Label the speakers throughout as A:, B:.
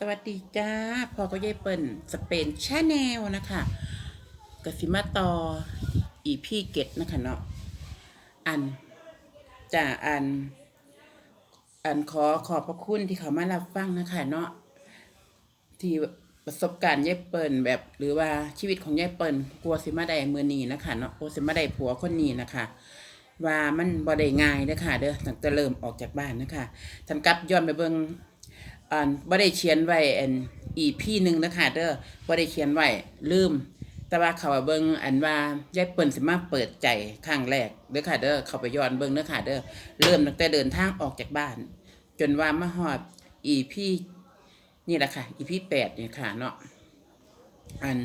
A: สวัสดีจ้าพอก็ยายเปิ่นสเปนชาแนลนะคะกสิมาต่ออีพี่เกตนะคะเนาะอันจ้าอัน อันขอขอบพระคุณที่เขามารับฟังนะคะเนาะที่ประสบการณ์ยายเปิ่นแบบหรือว่าชีวิตของยายเปิ่นกลัวสิมาได้มือนีนะคะเนาะกลัวสิมาได้ผัวคนนี้นะคะว่ามันบ่ได้ง่ายเด้อค่ะเด้อตั้งแต่เริ่มออกจากบ้านนะคะท่านกับย้อนไปเบิ่ง อ่านบ่ได้เขียนไว้อัน EP หนึ่งนะคะเด้อบ่ได้เขียนไว้ลืม แต่ว่าเขาว่าเบิ่งอันว่ายายเปิ้นสิมาเปิดใจครั้งแรกเด้อค่ะเด้อเขาไปย้อนเบิ่งเด้อค่ะเด้อเริ่มตั้งแต่เดินทางออกจากบ้าน จนว่ามาฮอด EP นี่แหละค่ะ EP แปดเนี่ยค่ะเนาะอัน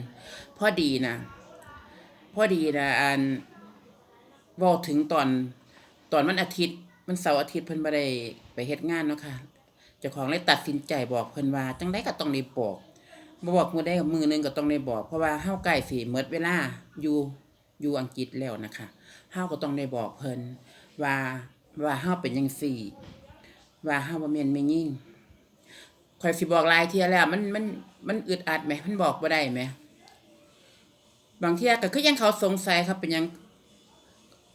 A: พอดีนะพอดีนะอันเว่าถึงตอนตอนวันอาทิตย์มันเสาร์อาทิตย์เพิ่นบ่ได้ไปเฮ็ดงานเนาะค่ะ จ้าของเลยตัดสินใจบอกเพิ่นว่าจังได้ก็ต้องได้บอกบ่บอกมือใดก็มื้อหนึงก็ต้องได้บอก เพราะว่าเฮาใกล้สิหมดเวลาอยู่อยู่อังกฤษแล้วนะคะเฮาก็ต้องได้บอกเพิ่นว่าว่าเฮาเป็นจังซี่ ว่าเฮาบ่แม่นแม่ยิ่งข่อยสิบอกหลายเที่ยแล้ว มันมันมันอึดอัดไหมมันบอกบ่ได้ไหมบางเที่ยก็คือยังเขาสงสัยครับเป็นยัง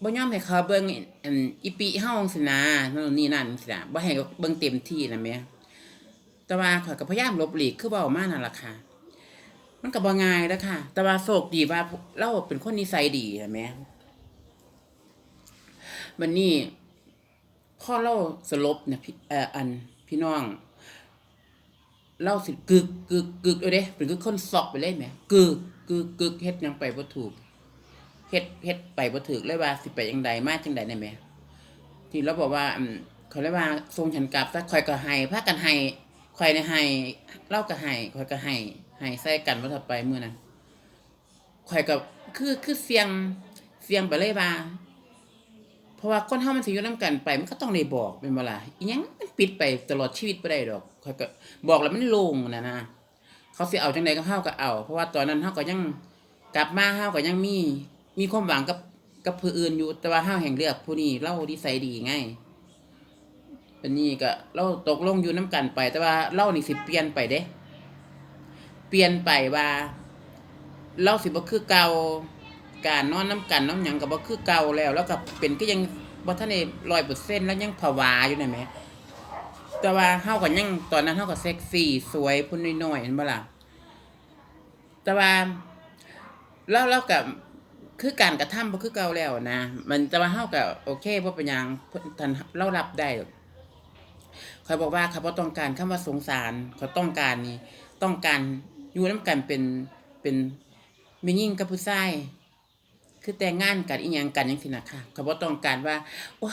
A: บ่ยอมให้เขาเบิ่งอันอีปีเฮาจังซี่นะนั่นนี่นั่นจังซี่นะบ่ให้เบิ่งเต็มที่นะแม่แต่ว่าข้อยก็พยายามลบหลีกคือเว้ามานั่นล่ะค่ะ มันก็บ่ง่ายเด้อค่ะ แต่ว่าโชคดีว่าเราเป็นคนนิสัยดีนะแม่บัดนี้พอเราสลบเนี่ยพี่เอ่ออันพี่น้องเราสิกึกกึกกึกเอาเด้เป็นคือคนซอกไปเลยแหมกึกกึกกึกเฮ็ดยังไปบ่ถูก เฮ็ดเฮ็ดไปบ่ถึกเลยว่าสิไปจังใดมาจังใดได้แหมที่เราบอกว่าเขาเรียกว่าทรงฉันกลับซะข่อยก็ให้พากันให้ข่อยเนี่ยให้เล่าก็ให้ข่อยก็ให้ให้ใส่กันว่าถ้าไปมื้อนั้นข่อยก็คือคือเสียงเสียงไปเลยว่าเพราะว่าคนเฮามันสิอยู่นํกันไปมันก็ต้องได้บอกแม่นบ่ล่ะอีหยังมันปิดไปตลอดชีวิตบ่ได้ดอกข่อยก็บอกแล้วมันโล่งนะนะเขาสิเอาจังไดก็เฮาก็เอา เพราะว่าตอนนั้นเฮาก็ยังกลับมาเฮาก็ยังมี มีความหวังกับกับผู้อื่นอยู่แต่ว่าห้าแห่งเลือกผู้นี้เล่าดีใสยดีไงเป็นนี้ก็เราตกลงอยู่น้กันไป แต่ว่าเล่านี่สิเปลี่ยนไปเด้ เปลี่ยนไปว่าเล่าสิบ่คือเก่าการนอนน้กันน้ำหยังก็บ่คือเก่าแล้ว แล้วก็เป็นก็ยังบ่ทันได้100%แล้วยังผวาอยู่นั่นแหมแต่ว่าเฮาก็ยังตอนนั้นเฮาก็เซ็กซี่สวยพุ่นน้อยๆเห็นบ่ล่ะแต่ว่าเราเรากับ คือการกระทำบ่คือเก่าแล้วนะมันแต่ว่าเฮาก็โอเคบ่เป็นหยังเพิ่นท่านเรารับได้เขาบอกว่าเขาบ่ต้องการคำว่าสงสารเขาต้องการนี่ต้องการอยู่นํกันเป็นเป็นแม่หญิงกับผู้ชายคือแต่งงานกันอีหยังกันจังซี่นะคะเขาบ่ต้องการว่าโอ้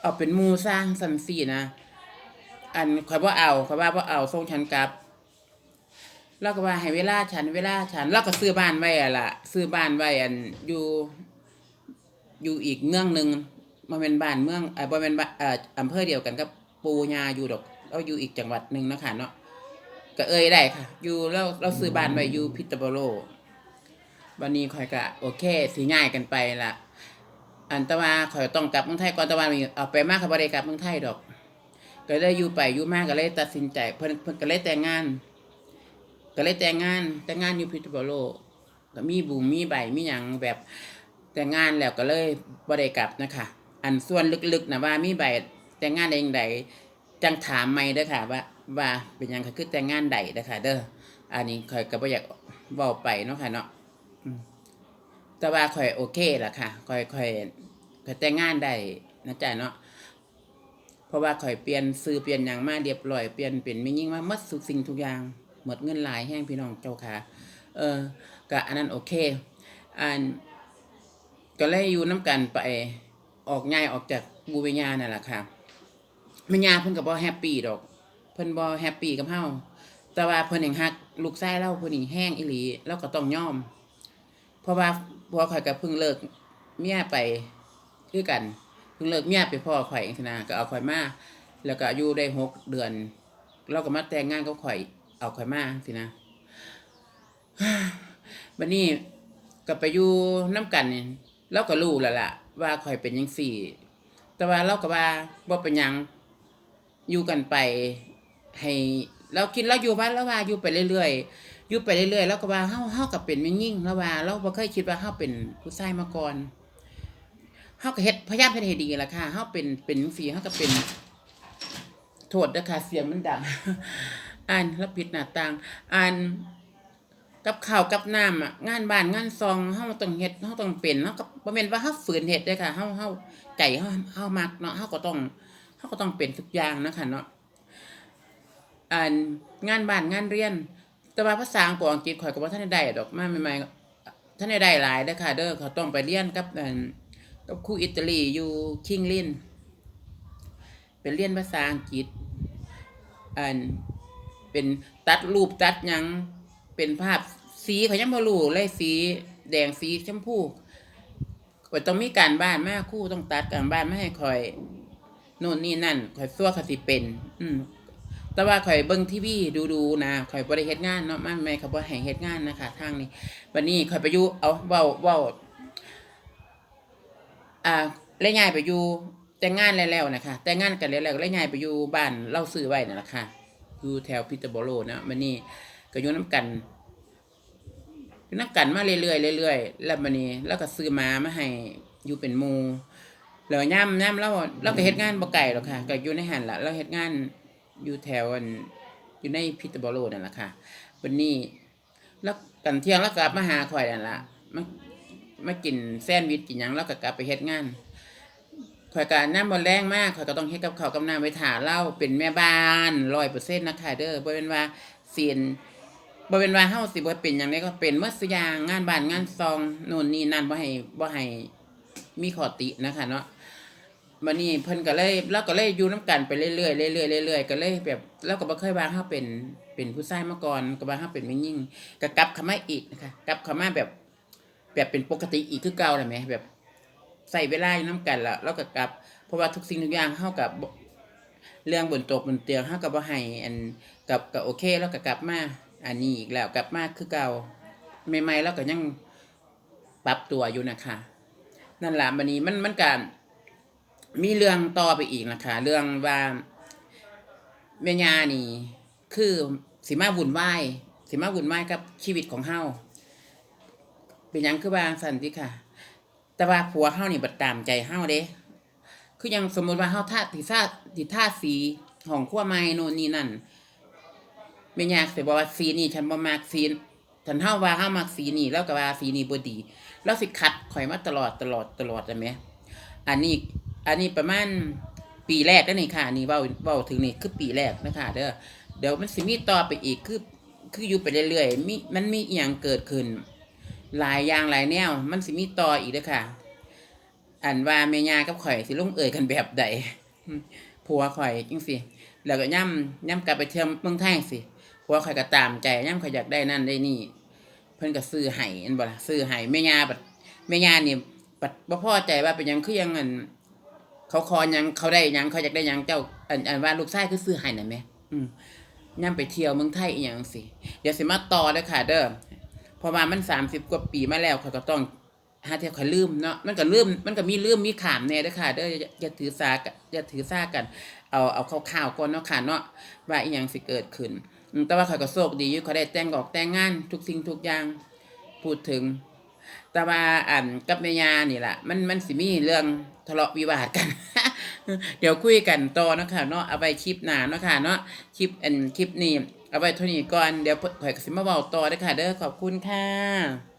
A: เอาเป็นหมู่สร้างซั่นซี่นะ อันข่อยบ่เอาข่อยว่าบ่เอาส่งฉันกลับ เราก็ว่าให้เวลาฉันเวลาฉันเราก็ซื้อบ้านไว้อะล่ะ ซื้อบ้านไว้อันอยู่ อยู่อีกเมืองหนึ่งมาเป็นบ้านเมืองเอ่อบ่แม่นบ้านเอ่ออำเภอเดียวกันกับปูญาอยู่ดอกเราอยู่อีกจังหวัดหนึ่งเนาะค่ะเนาะก็เอ่ยได้ค่ะ อยู่เราเราซื้อบ้านไว้อยู่พิตาโบโลวันนี้ข่อยก็โอเคสิง่ายกันไปละอันแตว่าข่อยต้องกลับเมืองไทยก่อนแตะวันนี้เอาไปมากค่ะบ่ได้กลับเมืองไทยดอก ก็เลยอยู่ไปอยู่มาก็เลยตัดสินใจเพิ่นเพิ่นก็เลยแต่งงาน ก็เลยแต่งงานแต่งงานอยู่พิทบโลก็มีบุมมีใบมีหยังแบบแต่งงานแล้วก็เลยบ่ได้กลับนะคะ อันส่วนลึกๆนะว่ามีใบแต่งงานได้จังใดจังถามใหม่เด้อค่ะ ว่าว่าเป็นหยังค่ะคือแต่งงานใดเด้อค่ะเด้ออันนี้ข่อยก็บ่อยากเว้าไปเนาะค่ะเนาะแต่ว่าข่อยโอเคละค่ะข่อยข่อยข่อยแต่งงานได้นะจ๊ะเนาะเพราะว่าข่อยเปลี่ยนซื้อเปลี่ยนหยังมาเรียบร้อยเปลี่ยนเป็นไมียิ่งมาหมดทุกสิ่งทุกอย่าง หมดเงินหลายแห้งพี่น้องเจ้าค่ะ เออก็อันนั้นโอเค อันก็เลยอยู่น้ำกันไปออกง่ายออกจากบูเวญานั่นแหละค่ะแม่ยาเพิ่นก็บ่แฮปปี้ดอก เพิ่นบ่แฮปปี้กับเฮาแต่ว่าเพิ่นยังฮักลูกชายเราเพิ่นนี่แห้งอีหลีเราก็ต้องยอม เพราะว่าผัวข่อยก็เพิ่งเลิกเมียไปคือกันเพิ่งเลิกเมียไปพ่อข่อยจังนะก็เอาข่อยมาแล้วก็อยู่ได้หกเดือน เราก็มาแต่งงานกับข่อย เอาข่อยมาสินะบัดนี้ก็ไปอยู่น้ำกันนี่เราก็รู้แล้วล่ะ ว่าข่อยเป็นจังซี่ แต่ว่าเราก็ว่าบ่เป็นยังอยู่กันไป ให้เรากินแล้วอยู่บ้านแล้วว่าอยู่ไปเรื่อยๆอยู่ไปเรื่อยๆแล้วก็ว่าเฮาเฮาก็เป็นแม่ยิ่งแล้วว่า เราบ่เคยคิดว่าเฮาเป็นผู้ชายมาก่อนเฮาก็เฮ็ดพยายามเฮ็ดให้ดีล่ะค่ะเฮาเป็นเป็นจังซี่เฮาก็เป็น โทษเด้อค่ะเสียงมันดัง อ่านแล้วปิดหน้าต่าง อ่านกับข้าวกับน้ำอะงานบ้านงานซองเฮาต้องเฮ็ดเฮาต้องเป็นเฮาก็บ่แม่นว่าเฮาฝืนเฮ็ดเด้ค่ะเฮาเฮาใจเฮาเฮามักเนาะเฮาก็ต้องเฮาก็ต้องเป็นทุกอย่างนะคะเนาะอ่านงานบ้านงานเรียน แต่ว่าภาษาอังกฤษอังกฤษข่อยก็บ่ทันได้ดอกมาใหม่ๆท่านได้หลายเด้อค่ะ เด้อเขาต้องไปเรียนกับอันกับครูอิตาลีอยู่คิงลินไปเรียนภาษาอังกฤษอัน เป็นตัดรูปตัดยังเป็นภาพสีเขายังบ่รู้เลยสี แดงสีชมพูก็ต้องมีการบ้านมาครู่ต้องตัดการบ้านไมาให้คอยโน่นนี่นั่นคอยซัวขสิเป็น อืมแต่ว่าข่อยเบิ่งทีวีดูๆนะข่อยบ่ได้เฮ็ดงานเนาะมาแม่เขาบ่ให้เฮ็ดงานนะคะทางนี้วันนี้ข่อยไปอยู่เอาเว้าเว้าอ่าเลยย้ายไปอยู่แต่งงานแล้วนะคะแต่งงานกันแล้วก็เลยย้ายไปอยู่บ้านเราซื้อไว้นั่นแหละค่ะ อยู่แถวพิตาโบโรนะมันนี่ก็อยู่น้ำกันอยู่น้ำกันมาเรื่อยๆเรื่อยๆแล้วมันนี่แล้วก็ซื้อมามาให้อยู่เป็นมูแล้วย่ำย่ำเราเราก็เฮ็ดงานบ่ไก่หรอกค่ะ ก็อยู่ในหันละเราเฮ็ดงานอยู่แถวอยู่ในพิตาโบโรนั่นแหละค่ะวันนี้แล้วกันเที่ยงแล้วกลับมาหาข่อยนั่นละมามากินแซนด์วิชกินยังแล้วก็กลับไปเฮ็ดงาน ข่อยก็น้ำบ่แรงมากข่อยก็ต้องเฮ็ดกับเขาวกับน้ำไว้ถ่าเล่าเป็นแม่บ้าน100%นนะคะเด้อบ่เป็นว่าเสียนบ่เป็นว่าเฮาสิบ่เป็นหยังไดก็เป็นหมดซุอย่างงานบ้านงานซองโน่นนี่นั่นบ่ให้บ่ให้มีข้อตินะคะเนาะบัดนี้เพิ่นก็เลยเราก็เลยอยู่นํกันไปเรื่อยๆเรื่อยๆเรื่อยๆก็เลยแบบเราก็บ่เคยว่าเฮาเป็นเป็นผู้ชายมาก่อนก็ว่าเฮาเป็นแม่หญิงก็กลับเข้ามาอีกนะคะกลับเข้ามาแบบ แบบเป็นปกติอีกคือเก่าได้ไหมแบบ ใส่เวลาอยู่น้ำกันละแล้วก็กลับ เพราะว่าทุกสิ่งทุกอย่างเฮากับเรื่องบนโตกบนเตียงเฮากับบ่ให้อันกับก็โอเค แล้วก็กลับมาอันนี้อีกแล้วกลับมาคือเก่าใหม่ๆแล้วก็ยังปรับตัวอยู่นะคะ นั่นแหละบัดนี้มันมันก็มีเรื่องต่อไปอีกนะคะ เรื่องว่าแม่ย่านี่ คือสิมาวุ่นวายสิมาวุ่นวายกับชีวิตของเฮาเป็นยังคือว่าสันติค่ะ แต่ว่าผัวเฮานี่บัดตามใจเฮาเด้ คือยังสมมติว่าเฮาท่าติท่าติท่าสีของขั้วไม้โน่นนี่นั่นไม่ยากแต่บอกว่าสีนี่ฉันบ่มักสีฉันเฮาว่าเฮามักสีนี่แล้วก็ว่าสีนี่บ่ดี แล้วสิขัดข่อยมาตลอดตลอดตลอดได้ไหมอันนี้อันนี้ประมาณปีแรกแล้วนี่ค่ะนี่เว้าเว้าถึงนี่คือปีแรกนะคะเด้อเดี๋ยวมันสิมีต่อไปอีกคือคืออยู่ไปเรื่อยๆมีมันมีอีหยังเกิดขึ้น หลายอย่างหลายแนว มันสิมีต่ออีกเด้อค่ะ อันว่าแม่ย่ากับข่อยสิลุ่งเอ่ยกันแบบใดผัวข่อยจังสิแล้วก็ย่ำย่ำกลับไปเที่ยวเมืองไทยสิผัวข่อยก็ตามใจย่ำข่อยอยากได้นั่นได้นี่ เพิ่นก็ซื้อให้อันบ่ล่ะซื้อให้แม่ย่าบัดแม่ย่านี่บัดบ่พอใจว่าเป็นยังคือยังอันเขาคอยังเขาได้ยังเขาอยากได้ยังเจ้าอันอันว่าลูกชายคือซื้อให้น่ะแหมอืมย่ำไปเที่ยวเมืองไทยอีหยังสิเดี๋ยวสิมาต่อเด้อค่ะ เด้อ เพราะว่ามัน30กว่าปีมาแล้วเขาก็ต้องหาเทียข่อยลืมเนาะมันก็ลืมมันก็มีลืมมีขามแน่เด้อค่ะเด้ออย่าถือสากันอย่าถือสากัน เอาเอาคร่าวๆก่อนเนาะค่ะเนาะว่าอีหยังสิเกิดขึ้น แต่ว่าข่อยก็โชคดีอยู่เขาได้แต่งออกแต่งงาน ทุกสิ่งทุกอย่างพูดถึง แต่ว่าอันกับแม่ยานี่แหละมันมันสิมีเรื่องทะเลาะวิวาทกัน เดี๋ยวคุยกันต่อเนาะค่ะเนาะเอาไว้คลิปหน้าเนาะค่ะเนาะคลิปอันคลิปนี้ เอาไว้เท่านี้ก่อนเดี๋ยวข่อยกสิมาเบาต่อเด้อค่ะ เด้อขอบคุณค่ะ